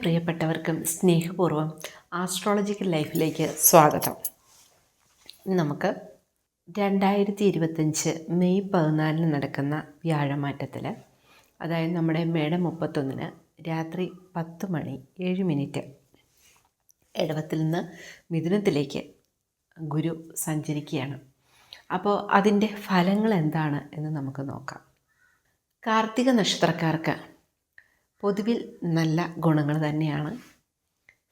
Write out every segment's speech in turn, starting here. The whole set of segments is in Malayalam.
പ്രിയപ്പെട്ടവർക്കും സ്നേഹപൂർവം ആസ്ട്രോളജിക്കൽ ലൈഫിലേക്ക് സ്വാഗതം. നമുക്ക് രണ്ടായിരത്തി ഇരുപത്തഞ്ച് മെയ് പതിനാലിന് നടക്കുന്ന വ്യാഴമാറ്റത്തിൽ അതായത് നമ്മുടെ മേടം മുപ്പത്തൊന്നിന് രാത്രി പത്ത് മണി ഏഴ് മിനിറ്റ് എഴുപത്തിൽ നിന്ന് മിഥുനത്തിലേക്ക് ഗുരു സഞ്ചരിക്കുകയാണ്. അപ്പോൾ അതിന്റെ ഫലങ്ങൾ എന്താണ് എന്ന് നമുക്ക് നോക്കാം. കാർത്തിക നക്ഷത്രക്കാർക്ക് പൊതുവിൽ നല്ല ഗുണങ്ങൾ തന്നെയാണ്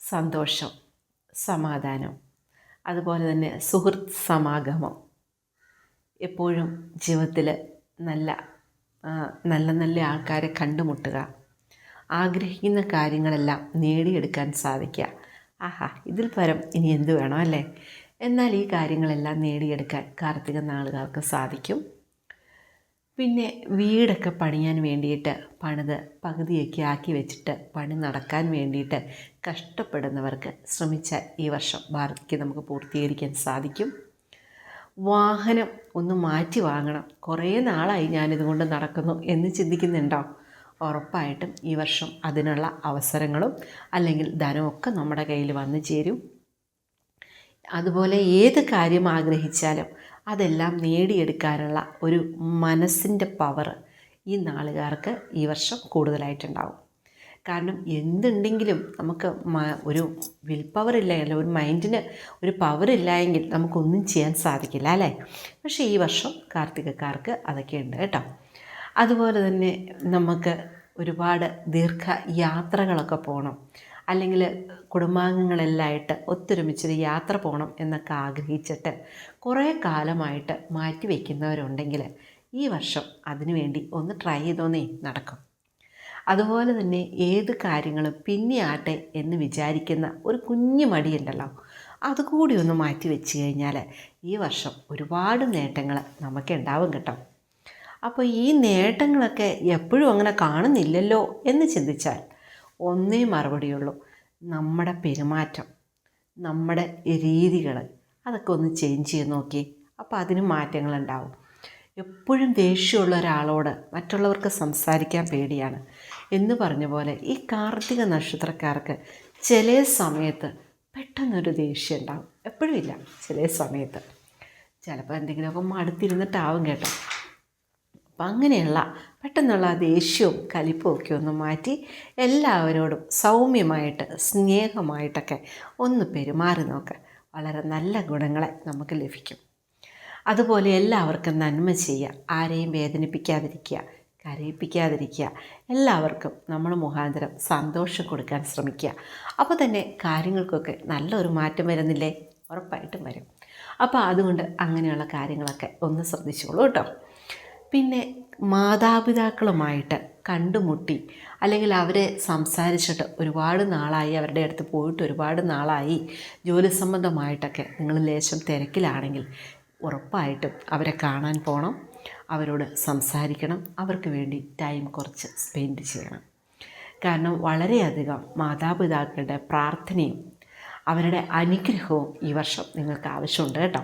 സന്തോഷം സമാധാനം അതുപോലെ തന്നെ സുഹൃത്ത് സമാഗമം. എപ്പോഴും ജീവിതത്തിൽ നല്ല നല്ല നല്ല ആൾക്കാരെ കണ്ടുമുട്ടുക ആഗ്രഹിക്കുന്ന കാര്യങ്ങളെല്ലാം നേടിയെടുക്കാൻ സാധിക്കുക. ആഹാ ഇതിൽ പരം ഇനി എന്ത് വേണം അല്ലേ? എന്നാൽ ഈ കാര്യങ്ങളെല്ലാം നേടിയെടുക്കാൻ കാർത്തിക നാളുകാർക്ക് സാധിക്കും. പിന്നെ വീടൊക്കെ പണിയാൻ വേണ്ടിയിട്ട് പണിത് പകുതിയൊക്കെ ആക്കി വെച്ചിട്ട് പണി നടക്കാൻ വേണ്ടിയിട്ട് കഷ്ടപ്പെടുന്നവർക്ക് ശ്രമിച്ച ഈ വർഷം ഭാരതിക്ക് നമുക്ക് പൂർത്തീകരിക്കാൻ സാധിക്കും. വാഹനം ഒന്ന് മാറ്റി വാങ്ങണം. കുറേ നാളായി ഞാനിതുകൊണ്ട് നടക്കുന്നു എന്ന് ചിന്തിക്കുന്നുണ്ടോ? ഉറപ്പായിട്ടും ഈ വർഷം അതിനുള്ള അവസരങ്ങളും അല്ലെങ്കിൽ ധനമൊക്കെ നമ്മുടെ കയ്യിൽ വന്നു ചേരും. അതുപോലെ ഏത് കാര്യം ആഗ്രഹിച്ചാലും അതെല്ലാം നേടിയെടുക്കാനുള്ള ഒരു മനസ്സിന്റെ പവർ ഈ നാളുകാർക്ക് ഈ വർഷം കൂടുതലായിട്ടുണ്ടാവും. കാരണം എന്തുണ്ടെങ്കിലും നമുക്ക് ഒരു വിൽ പവർ ഇല്ലെങ്കിൽ ഒരു മൈൻഡിന് ഒരു പവർ ഇല്ലായെങ്കിൽ നമുക്കൊന്നും ചെയ്യാൻ സാധിക്കില്ല അല്ലേ? പക്ഷേ ഈ വർഷം കാർത്തികക്കാർക്ക് അതൊക്കെ ഉണ്ട് കേട്ടോ. അതുപോലെ തന്നെ നമുക്ക് ഒരുപാട് ദീർഘ യാത്രകളൊക്കെ പോകണം അല്ലെങ്കിൽ കുടുംബാംഗങ്ങളെല്ലാമായിട്ട് ഒത്തൊരുമിച്ചൊരു യാത്ര പോകണം എന്നൊക്കെ ആഗ്രഹിച്ചിട്ട് കുറേ കാലമായിട്ട് മാറ്റി വയ്ക്കുന്നവരുണ്ടെങ്കിൽ ഈ വർഷം അതിനുവേണ്ടി ഒന്ന് ട്രൈ ചെയ്തോന്നേ നടക്കും. അതുപോലെ തന്നെ ഏത് കാര്യങ്ങളും പിന്നെയാട്ടെ എന്ന് വിചാരിക്കുന്ന ഒരു കുഞ്ഞു മടിയുണ്ടല്ലോ. അതുകൂടി ഒന്ന് മാറ്റി വെച്ച് കഴിഞ്ഞാൽ ഈ വർഷം ഒരുപാട് നേട്ടങ്ങൾ നമുക്ക് ഉണ്ടാവും കേട്ടോ. അപ്പോൾ ഈ നേട്ടങ്ങളൊക്കെ എപ്പോഴും അങ്ങനെ കാണുന്നില്ലല്ലോ എന്ന് ചിന്തിച്ചാൽ ഒന്നേ മറുപടിയുള്ളൂ. നമ്മുടെ പെരുമാറ്റം നമ്മുടെ രീതികൾ അതൊക്കെ ഒന്ന് ചേഞ്ച് ചെയ്ത് നോക്കി. അപ്പോൾ അതിന് മാറ്റങ്ങളുണ്ടാവും. എപ്പോഴും ദേഷ്യമുള്ള ഒരാളോട് മറ്റുള്ളവർക്ക് സംസാരിക്കാൻ പേടിയാണ്. എന്ന് പറഞ്ഞ പോലെ ഈ കാർത്തിക നക്ഷത്രക്കാർക്ക് ചില സമയത്ത് പെട്ടെന്നൊരു ദേഷ്യം ഉണ്ടാവും. എപ്പോഴും ഇല്ല ചില സമയത്ത്. ചിലപ്പോൾ എന്തെങ്കിലുമൊക്കെ മടുത്തിരുന്നിട്ടാവും കേട്ടോ. അപ്പം അങ്ങനെയുള്ള പെട്ടെന്നുള്ള ആ ദേഷ്യവും കലിപ്പുമൊക്കെ ഒന്ന് മാറ്റി എല്ലാവരോടും സൗമ്യമായിട്ട് സ്നേഹമായിട്ടൊക്കെ ഒന്ന് പെരുമാറി നോക്ക്. വളരെ നല്ല ഗുണങ്ങളെ നമുക്ക് ലഭിക്കും. അതുപോലെ എല്ലാവർക്കും നന്മ ചെയ്യുക. ആരെയും വേദനിപ്പിക്കാതിരിക്കുക കരയിപ്പിക്കാതിരിക്കുക. എല്ലാവർക്കും നമ്മൾ മുഖാന്തരം സന്തോഷം കൊടുക്കാൻ ശ്രമിക്കുക. അപ്പോൾ തന്നെ കാര്യങ്ങൾക്കൊക്കെ നല്ലൊരു മാറ്റം വരുന്നില്ലേ? ഉറപ്പായിട്ടും വരും. അപ്പോൾ അതുകൊണ്ട് അങ്ങനെയുള്ള കാര്യങ്ങളൊക്കെ ഒന്ന് ശ്രദ്ധിച്ചോളൂ കേട്ടോ. പിന്നെ മാതാപിതാക്കളുമായിട്ട് കണ്ടുമുട്ടി. അല്ലെങ്കിൽ അവരെ സംസാരിച്ചിട്ട് ഒരുപാട് നാളായി അവരുടെ അടുത്ത് പോയിട്ട് ഒരുപാട് നാളായി ജോലി സംബന്ധമായിട്ടൊക്കെ നിങ്ങൾ ലേശം തിരക്കിലാണെങ്കിൽ ഉറപ്പായിട്ടും അവരെ കാണാൻ പോകണം അവരോട് സംസാരിക്കണം. അവർക്ക് വേണ്ടി ടൈം കുറച്ച് സ്പെൻഡ് ചെയ്യണം. കാരണം വളരെയധികം മാതാപിതാക്കളുടെ പ്രാർത്ഥനയും അവരുടെ അനുഗ്രഹവും ഈ വർഷം നിങ്ങൾക്ക് ആവശ്യമുണ്ട് കേട്ടോ.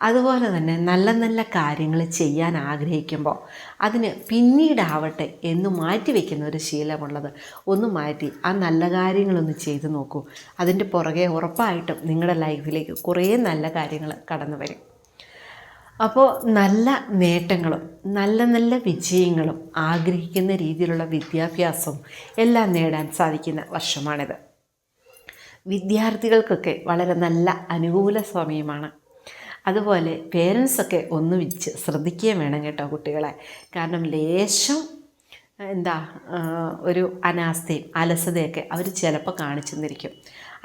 അതുപോലെ തന്നെ നല്ല നല്ല കാര്യങ്ങൾ ചെയ്യാൻ ആഗ്രഹിക്കുമ്പോൾ അതിന് പിന്നീടാവട്ടെ എന്ന് മാറ്റി വയ്ക്കുന്ന ഒരു ശീലമുള്ളത് ഒന്ന് മാറ്റി ആ നല്ല കാര്യങ്ങളൊന്ന് ചെയ്തു നോക്കൂ. അതിന്റെ പുറകെ ഉറപ്പായിട്ടും നിങ്ങളുടെ ലൈഫിലേക്ക് കുറേ നല്ല കാര്യങ്ങൾ കടന്നു വരും. അപ്പോൾ നല്ല നേട്ടങ്ങളും നല്ല നല്ല വിജയങ്ങളും ആഗ്രഹിക്കുന്ന രീതിയിലുള്ള വിദ്യാഭ്യാസവും എല്ലാം നേടാൻ സാധിക്കുന്ന വർഷമാണിത്. വിദ്യാർത്ഥികൾക്കൊക്കെ വളരെ നല്ല അനുകൂല സമയമാണ് അതുപോലെ പേരൻസൊക്കെ ഒന്ന് വിച്ച് ശ്രദ്ധിക്കുകയും വേണം കേട്ടോ കുട്ടികളെ. കാരണം ലേശം എന്താ ഒരു അനാസ്ഥയും അലസതയൊക്കെ അവർ ചിലപ്പോൾ കാണിച്ചു തന്നിരിക്കും.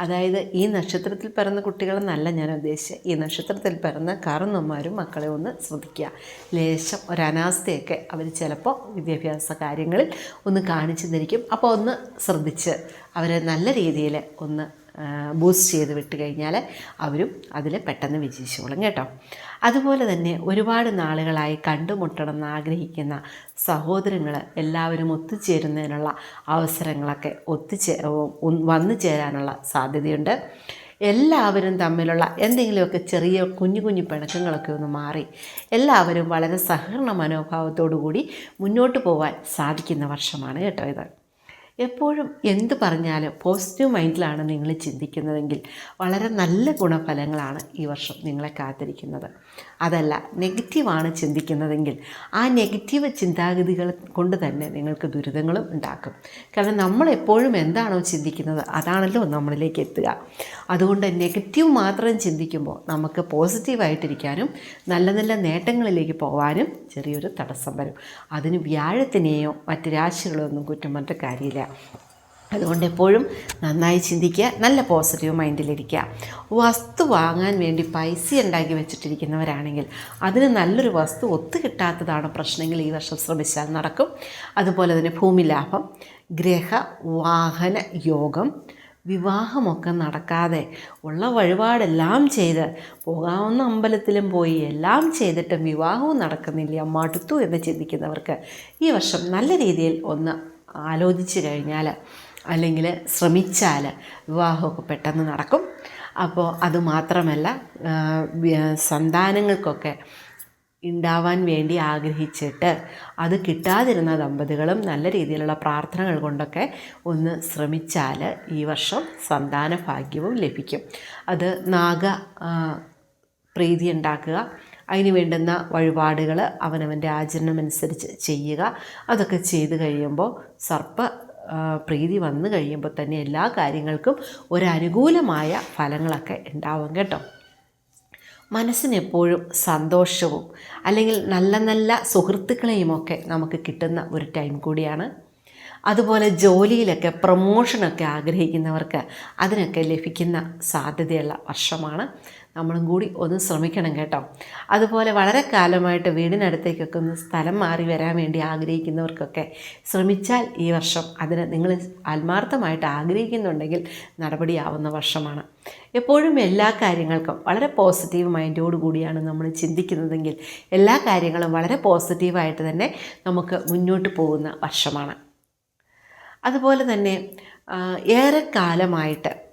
അതായത് ഈ നക്ഷത്രത്തിൽ പിറന്ന കുട്ടികളെന്നല്ല ഞാൻ ഉദ്ദേശിച്ചത് ഈ നക്ഷത്രത്തിൽ പിറന്ന കാരണന്മാരും മക്കളെ ഒന്ന് ശ്രദ്ധിക്കുക. ലേശം ഒരു അവർ ചിലപ്പോൾ വിദ്യാഭ്യാസ കാര്യങ്ങളിൽ ഒന്ന് കാണിച്ചു തന്നിരിക്കും. അപ്പോൾ ഒന്ന് ശ്രദ്ധിച്ച് അവരെ നല്ല രീതിയിൽ ഒന്ന് ബൂസ്റ്റ് ചെയ്ത് വിട്ട് കഴിഞ്ഞാൽ അവരും അതിൽ പെട്ടെന്ന് വിജയിച്ചോളും കേട്ടോ. അതുപോലെ തന്നെ ഒരുപാട് നാളുകളായി കണ്ടുമുട്ടണം എന്ന് ആഗ്രഹിക്കുന്ന സഹോദരങ്ങൾ എല്ലാവരും ഒത്തുചേരുന്നതിനുള്ള അവസരങ്ങളൊക്കെ ഒത്തുചേ വന്നു ചേരാനുള്ള സാധ്യതയുണ്ട്. എല്ലാവരും തമ്മിലുള്ള എന്തെങ്കിലുമൊക്കെ ചെറിയ കുഞ്ഞു കുഞ്ഞു പിണക്കങ്ങളൊക്കെ ഒന്ന് മാറി എല്ലാവരും വളരെ സഹകരണ മനോഭാവത്തോടു കൂടി മുന്നോട്ട് പോകാൻ സാധിക്കുന്ന വർഷമാണ് കേട്ടോ ഇത്. എപ്പോഴും എന്ത് പറഞ്ഞാലും പോസിറ്റീവ് മൈൻഡിലാണ് നിങ്ങൾ ചിന്തിക്കുന്നതെങ്കിൽ വളരെ നല്ല ഗുണഫലങ്ങളാണ് ഈ വർഷം നിങ്ങളെ കാത്തിരിക്കുന്നത്. അതല്ല നെഗറ്റീവാണ് ചിന്തിക്കുന്നതെങ്കിൽ ആ നെഗറ്റീവ് ചിന്താഗതികൾ കൊണ്ട് തന്നെ നിങ്ങൾക്ക് ദുരിതങ്ങളും ഉണ്ടാക്കും. കാരണം നമ്മൾ എപ്പോഴും എന്താണോ ചിന്തിക്കുന്നത് അതാണല്ലോ നമ്മളിലേക്ക് എത്തുക. അതുകൊണ്ട് നെഗറ്റീവ് മാത്രം ചിന്തിക്കുമ്പോൾ നമുക്ക് പോസിറ്റീവായിട്ടിരിക്കാനും നല്ല നല്ല നേട്ടങ്ങളിലേക്ക് പോകാനും ചെറിയൊരു തടസ്സം വരും. അതിന് വ്യാഴത്തിനെയോ മറ്റ് രാശികളോ ഒന്നും കുറ്റം പറഞ്ഞിട്ട് കാര്യമില്ല. അതുകൊണ്ട് എപ്പോഴും നന്നായി ചിന്തിക്കുക നല്ല പോസിറ്റീവ് മൈൻഡിലിരിക്കുക വസ്തു വാങ്ങാൻ വേണ്ടി പൈസ ഉണ്ടാക്കി വെച്ചിട്ടിരിക്കുന്നവരാണെങ്കിൽ അതിന് നല്ലൊരു വസ്തു ഒത്തു കിട്ടാത്തതാണ് പ്രശ്നങ്ങൾ ഈ വർഷം ശ്രമിച്ചാൽ നടക്കും. അതുപോലെ തന്നെ ഭൂമി ലാഭം ഗ്രഹ വാഹന യോഗം വിവാഹമൊക്കെ നടക്കാതെ ഉള്ള വഴിപാടെല്ലാം ചെയ്ത് പോകാവുന്ന അമ്പലത്തിലും പോയി എല്ലാം ചെയ്തിട്ടും വിവാഹവും നടക്കുന്നില്ല മടുത്തു എന്ന് ചിന്തിക്കുന്നവർക്ക് ഈ വർഷം നല്ല രീതിയിൽ ഒന്ന് ആലോചിച്ച് കഴിഞ്ഞാൽ അല്ലെങ്കിൽ ശ്രമിച്ചാൽ വിവാഹമൊക്കെ പെട്ടെന്ന് നടക്കും. അപ്പോൾ അതുമാത്രമല്ല സന്താനങ്ങൾക്കൊക്കെ ഉണ്ടാവാൻ വേണ്ടി ആഗ്രഹിച്ചിട്ട് അത് കിട്ടാതിരുന്ന ദമ്പതികളും നല്ല രീതിയിലുള്ള പ്രാർത്ഥനകൾ കൊണ്ടൊക്കെ ഒന്ന് ശ്രമിച്ചാൽ ഈ വർഷം സന്താന ഭാഗ്യവും ലഭിക്കും. അത് നാഗ പ്രീതി ഉണ്ടാക്കുക. അതിന് വേണ്ടുന്ന വഴിപാടുകൾ അവനവന്റെ ആചരണമനുസരിച്ച് ചെയ്യുക. അതൊക്കെ ചെയ്ത് കഴിയുമ്പോൾ സർപ്പ പ്രീതി വന്നു കഴിയുമ്പോൾ തന്നെ എല്ലാ കാര്യങ്ങൾക്കും ഒരനുകൂലമായ ഫലങ്ങളൊക്കെ ഉണ്ടാവും കേട്ടോ. മനസ്സിനെപ്പോഴും സന്തോഷവും അല്ലെങ്കിൽ നല്ല നല്ല സുഹൃത്തുക്കളെയുമൊക്കെ നമുക്ക് കിട്ടുന്ന ഒരു ടൈം കൂടിയാണ്. അതുപോലെ ജോലിയിലൊക്കെ പ്രൊമോഷനൊക്കെ ആഗ്രഹിക്കുന്നവർക്ക് അതിനൊക്കെ ലഭിക്കുന്ന സാധ്യതയുള്ള വർഷമാണ്. നമ്മളും കൂടി ഒന്ന് ശ്രമിക്കണം കേട്ടോ. അതുപോലെ വളരെ കാലമായിട്ട് വീടിനടുത്തേക്കൊക്കെ ഒന്ന് സ്ഥലം മാറി വരാൻ വേണ്ടി ആഗ്രഹിക്കുന്നവർക്കൊക്കെ ശ്രമിച്ചാൽ ഈ വർഷം അതിന് നിങ്ങൾ ആത്മാർത്ഥമായിട്ട് ആഗ്രഹിക്കുന്നുണ്ടെങ്കിൽ നടപടിയാവുന്ന വർഷമാണ്. എപ്പോഴും എല്ലാ കാര്യങ്ങൾക്കും വളരെ പോസിറ്റീവ് മൈൻഡോട് കൂടിയാണ് നമ്മൾ ചിന്തിക്കുന്നതെങ്കിൽ എല്ലാ കാര്യങ്ങളും വളരെ പോസിറ്റീവായിട്ട് തന്നെ നമുക്ക് മുന്നോട്ട് പോകുന്ന വർഷമാണ്. അതുപോലെ തന്നെ ഏറെക്കാലമായിട്ട്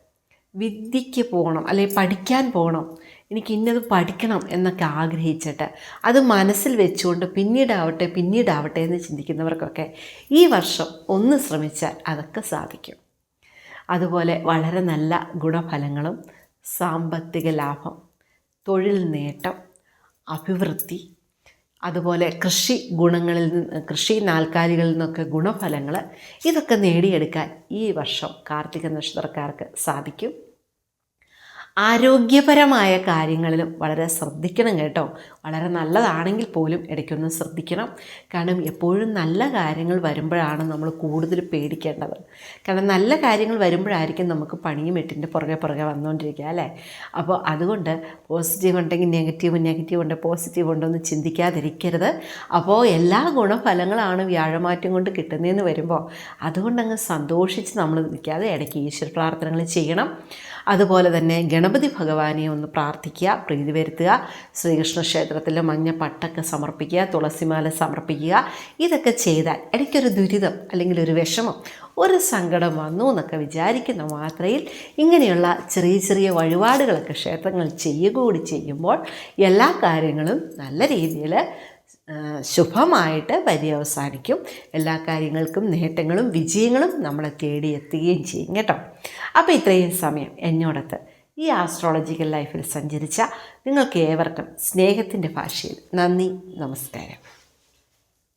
വിദ്യയ്ക്ക് പോകണം അല്ലെങ്കിൽ പഠിക്കാൻ പോകണം എനിക്ക് ഇന്നത് പഠിക്കണം എന്നൊക്കെ ആഗ്രഹിച്ചിട്ട് അത് മനസ്സിൽ വെച്ചുകൊണ്ട് പിന്നീടാവട്ടെ പിന്നീടാവട്ടെ എന്ന് ചിന്തിക്കുന്നവർക്കൊക്കെ ഈ വർഷം ഒന്ന് ശ്രമിച്ചാൽ അതൊക്കെ സാധിക്കും. അതുപോലെ വളരെ നല്ല ഗുണഫലങ്ങളും സാമ്പത്തിക ലാഭം തൊഴിൽ നേട്ടം അഭിവൃദ്ധി അതുപോലെ കൃഷി ഗുണങ്ങളിൽ നിന്ന് കൃഷി നാൽക്കാലികളിൽ നിന്നൊക്കെ ഗുണഫലങ്ങൾ ഇതൊക്കെ നേടിയെടുക്കാൻ ഈ വർഷം കാർത്തിക നക്ഷത്രക്കാർക്ക് സാധിക്കും. ആരോഗ്യപരമായ കാര്യങ്ങളിലും വളരെ ശ്രദ്ധിക്കണം കേട്ടോ. വളരെ നല്ലതാണെങ്കിൽ പോലും ഇടയ്ക്കൊന്ന് ശ്രദ്ധിക്കണം. കാരണം എപ്പോഴും നല്ല കാര്യങ്ങൾ വരുമ്പോഴാണ് നമ്മൾ കൂടുതൽ പേടിക്കേണ്ടത്. കാരണം നല്ല കാര്യങ്ങൾ വരുമ്പോഴായിരിക്കും നമുക്ക് പണിയും എട്ടിന്റെ പുറകെ പുറകെ വന്നുകൊണ്ടിരിക്കുക അല്ലേ? അപ്പോൾ അതുകൊണ്ട് പോസിറ്റീവ് ഉണ്ടെങ്കിൽ നെഗറ്റീവ് നെഗറ്റീവ് ഉണ്ട് പോസിറ്റീവ് ഉണ്ടെന്ന് ചിന്തിക്കാതിരിക്കരുത്. അപ്പോൾ എല്ലാ ഗുണഫലങ്ങളാണ് വ്യാഴമാറ്റം കൊണ്ട് കിട്ടുന്നതെന്ന് വരുമ്പോൾ അതുകൊണ്ടങ്ങ് സന്തോഷിച്ച് നമ്മൾ നിൽക്കാതെ ഇടയ്ക്ക് ഈശ്വര പ്രാർത്ഥനകൾ ചെയ്യണം. അതുപോലെ തന്നെ ഗണപതി ഭഗവാനെ ഒന്ന് പ്രാർത്ഥിക്കുക പ്രീതി വരുത്തുക ശ്രീകൃഷ്ണ ക്ഷേത്രത്തിൽ മഞ്ഞ പട്ടൊക്കെ സമർപ്പിക്കുക തുളസിമാല സമർപ്പിക്കുക. ഇതൊക്കെ ചെയ്താൽ ഇടയ്ക്കൊരു ദുരിതം അല്ലെങ്കിൽ ഒരു വിഷമം ഒരു സങ്കടം വന്നു എന്നൊക്കെ വിചാരിക്കുന്ന മാത്രയിൽ ഇങ്ങനെയുള്ള ചെറിയ ചെറിയ വഴിപാടുകളൊക്കെ ക്ഷേത്രങ്ങൾ ചെയ്യുക കൂടി ചെയ്യുമ്പോൾ എല്ലാ കാര്യങ്ങളും നല്ല രീതിയിൽ ശുഭമായിട്ട് പര്യവസാനിക്കും. എല്ലാ കാര്യങ്ങൾക്കും നേട്ടങ്ങളും വിജയങ്ങളും നമ്മളെ തേടിയെത്തുകയും ചെയ്യും കേട്ടോ. അപ്പോൾ ഇത്രയും സമയം എന്നോടത്ത് ഈ ആസ്ട്രോളജിക്കൽ ലൈഫിൽ സഞ്ചരിച്ച നിങ്ങൾക്ക് ഏവർക്കും സ്നേഹത്തിന്റെ ഭാഷയിൽ നന്ദി നമസ്കാരം.